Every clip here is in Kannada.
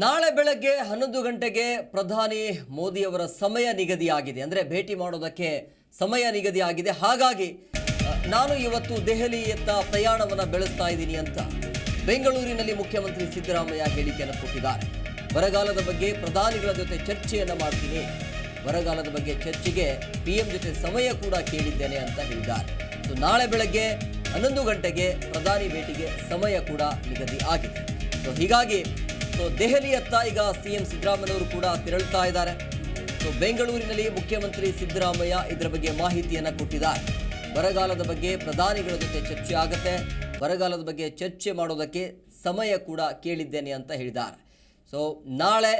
ನಾಳೆ ಬೆಳಗ್ಗೆ ಹನ್ನೊಂದು ಗಂಟೆಗೆ ಪ್ರಧಾನಿ ಮೋದಿಯವರ ಸಮಯ ನಿಗದಿಯಾಗಿದೆ. ಅಂದರೆ ಭೇಟಿ ಮಾಡೋದಕ್ಕೆ ಸಮಯ ನಿಗದಿಯಾಗಿದೆ. ಹಾಗಾಗಿ ನಾನು ಇವತ್ತು ದೆಹಲಿಯತ್ತ ಪ್ರಯಾಣವನ್ನು ಬೆಳೆಸ್ತಾ ಇದ್ದೀನಿ ಅಂತ ಬೆಂಗಳೂರಿನಲ್ಲಿ ಮುಖ್ಯಮಂತ್ರಿ ಸಿದ್ದರಾಮಯ್ಯ ಹೇಳಿಕೆಯನ್ನು ಕೊಟ್ಟಿದ್ದಾರೆ. ಬರಗಾಲದ ಬಗ್ಗೆ ಪ್ರಧಾನಿಗಳ ಜೊತೆ ಚರ್ಚೆಯನ್ನು ಮಾಡ್ತೀನಿ. ಬರಗಾಲದ ಬಗ್ಗೆ ಚರ್ಚೆಗೆ ಪಿಎಂ ಜೊತೆ ಸಮಯ ಕೂಡ ಕೇಳಿದ್ದೇನೆ ಅಂತ ಹೇಳಿದ್ದಾರೆ. ಸೊ ನಾಳೆ ಬೆಳಗ್ಗೆ ಹನ್ನೊಂದು ಗಂಟೆಗೆ ಪ್ರಧಾನಿ ಭೇಟಿಗೆ ಸಮಯ ಕೂಡ ನಿಗದಿ ಆಗಿದೆ. ಸೊ ಹೀಗಾಗಿ ಸೊ ದೆಹಲಿಯತ್ತ ಈಗ ಸಿಎಂ ಸಿದ್ದರಾಮಯ್ಯವರು ಕೂಡ ತೆರಳುತ್ತಾ ಇದ್ದಾರೆ. ಸೊ ಬೆಂಗಳೂರಿನಲ್ಲಿ ಮುಖ್ಯಮಂತ್ರಿ ಸಿದ್ದರಾಮಯ್ಯ ಇದರ ಬಗ್ಗೆ ಮಾಹಿತಿಯನ್ನು ಕೊಟ್ಟಿದ್ದಾರೆ. ಬರಗಾಲದ ಬಗ್ಗೆ ಪ್ರಧಾನಿಗಳ ಜೊತೆ ಚರ್ಚೆ ಆಗುತ್ತೆ. ಬರಗಾಲದ ಬಗ್ಗೆ ಚರ್ಚೆ ಮಾಡೋದಕ್ಕೆ ಸಮಯ ಕೂಡ ಕೇಳಿದ್ದೇನೆ ಅಂತ ಹೇಳಿದ್ದಾರೆ. ಸೊ ನಾಳೆ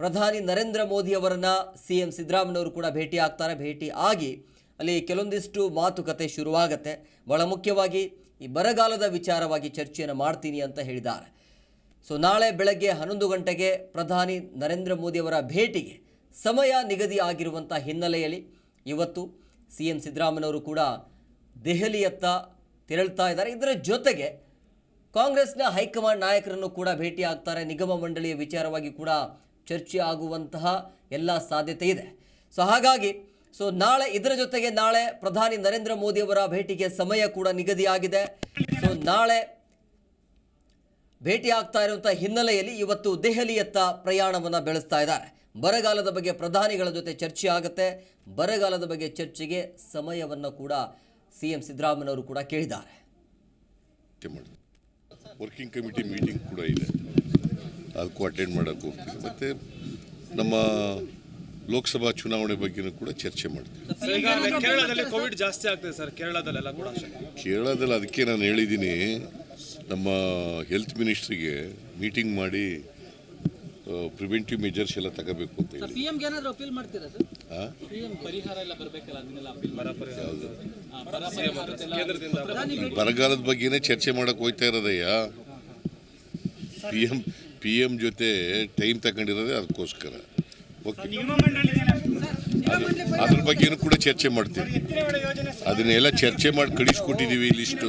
ಪ್ರಧಾನಿ ನರೇಂದ್ರ ಮೋದಿ ಅವರನ್ನ ಸಿ ಎಂ ಸಿದ್ದರಾಮಯ್ಯವರು ಕೂಡ ಭೇಟಿ ಆಗ್ತಾರೆ. ಭೇಟಿ ಆಗಿ ಅಲ್ಲಿ ಕೆಲವೊಂದಿಷ್ಟು ಮಾತುಕತೆ ಶುರುವಾಗತ್ತೆ. ಬಹಳ ಮುಖ್ಯವಾಗಿ ಈ ಬರಗಾಲದ ವಿಚಾರವಾಗಿ ಚರ್ಚೆಯನ್ನು ಮಾಡ್ತೀನಿ ಅಂತ ಹೇಳಿದ್ದಾರೆ. ಸೊ ನಾಳೆ ಬೆಳಗ್ಗೆ ಹನ್ನೊಂದು ಗಂಟೆಗೆ ಪ್ರಧಾನಿ ನರೇಂದ್ರ ಮೋದಿಯವರ ಭೇಟಿಗೆ ಸಮಯ ನಿಗದಿ ಆಗಿರುವಂಥ ಹಿನ್ನೆಲೆಯಲ್ಲಿ ಇವತ್ತು ಸಿ ಎಂ ಸಿದ್ದರಾಮಯ್ಯವರು ಕೂಡ ದೆಹಲಿಯತ್ತ ತೆರಳ್ತಾ ಇದ್ದಾರೆ. ಇದರ ಜೊತೆಗೆ ಕಾಂಗ್ರೆಸ್ನ ಹೈಕಮಾಂಡ್ ನಾಯಕರನ್ನು ಕೂಡ ಭೇಟಿ ಆಗ್ತಾರೆ ನಿಗಮ ಮಂಡಳಿಯ ವಿಚಾರವಾಗಿ ಕೂಡ ಚರ್ಚೆ ಆಗುವಂತಹ ಎಲ್ಲ ಸಾಧ್ಯತೆ ಇದೆ. ಸೊ ಹಾಗಾಗಿ, ಸೊ ನಾಳೆ ಇದರ ಜೊತೆಗೆ ನಾಳೆ ಪ್ರಧಾನಿ ನರೇಂದ್ರ ಮೋದಿಯವರ ಭೇಟಿಗೆ ಸಮಯ ಕೂಡ ನಿಗದಿಯಾಗಿದೆ. ಸೊ ನಾಳೆ ಭೇಟಿ ಆಗ್ತಾ ಇರುವಂತಹ ಹಿನ್ನೆಲೆಯಲ್ಲಿ ಇವತ್ತು ದೆಹಲಿಯತ್ತ ಪ್ರಯಾಣವನ್ನು ಬೆಳೆಸ್ತಾ ಇದ್ದಾರೆ. ಬರಗಾಲದ ಬಗ್ಗೆ ಪ್ರಧಾನಿಗಳ ಜೊತೆ ಚರ್ಚೆ ಆಗುತ್ತೆ. ಬರಗಾಲದ ಬಗ್ಗೆ ಚರ್ಚೆಗೆ ಸಮಯವನ್ನು ಕೂಡ ಸಿ ಎಂ ಸಿದ್ದರಾಮಯ್ಯವರು ಕೂಡ ಕೇಳಿದ್ದಾರೆ. ವರ್ಕಿಂಗ್ ಕಮಿಟಿ ಮೀಟಿಂಗ್ ಕೂಡ ಇದೆ. ಅದಕ್ಕೂ ಅಟೆಂಡ್ ಮಾಡೋಕ್ಕೆ ಹೋಗ್ತೀವಿ. ಮತ್ತು ನಮ್ಮ ಲೋಕಸಭಾ ಚುನಾವಣೆ ಬಗ್ಗೆನೂ ಕೂಡ ಚರ್ಚೆ ಮಾಡ್ತೀವಿ. ಕೇರಳದಲ್ಲಿ ಕೋವಿಡ್ ಜಾಸ್ತಿ ಆಗ್ತದೆ ಸರ್. ಕೇರಳದಲ್ಲೆಲ್ಲ ಕೂಡ. ಕೇರಳದಲ್ಲಿ ಅದಕ್ಕೆ ನಾನು ಹೇಳಿದ್ದೀನಿ. ನಮ್ಮ ಹೆಲ್ತ್ ಮಿನಿಸ್ಟ್ರಿಗೆ ಮೀಟಿಂಗ್ ಮಾಡಿ ಪ್ರಿವೆಂಟಿವ್ ಮೆಜರ್ಸ್ ಎಲ್ಲ ತಗೋಬೇಕು ಅಂತ ಹೇಳಿ. ಸಿಎಂಗೆ ಏನಾದ್ರು ಅಪೀಲ್ ಮಾಡ್ತೀರಾ ಸರ್? ಆ? ಪರಿಹಾರ ಎಲ್ಲ ಬರಬೇಕಲ್ಲ ಅದನ್ನೆಲ್ಲ ಅಪೀಲ್ ಕೇಂದ್ರದಿಂದ ಬರಗಾಲದ ಬಗ್ಗೆನೇ ಚರ್ಚೆ ಮಾಡಕ್ಕೆ ಹೋಗ್ತಾ ಇರೋದಯ್ಯ. ಪಿ ಎಂ ಪಿ ಎಂ ಜೊತೆ ಟೈಮ್ ತಗೊಂಡಿರೋದೇ ಅದಕ್ಕೋಸ್ಕರ. ಓಕೆ ಅದ್ರ ಬಗ್ಗೆನೂ ಕೂಡ ಚರ್ಚೆ ಮಾಡ್ತೀವಿ. ಅದನ್ನೆಲ್ಲ ಚರ್ಚೆ ಮಾಡಿ ಕಳಿಸ್ಕೊಟ್ಟಿದ್ದೀವಿ ಲಿಸ್ಟು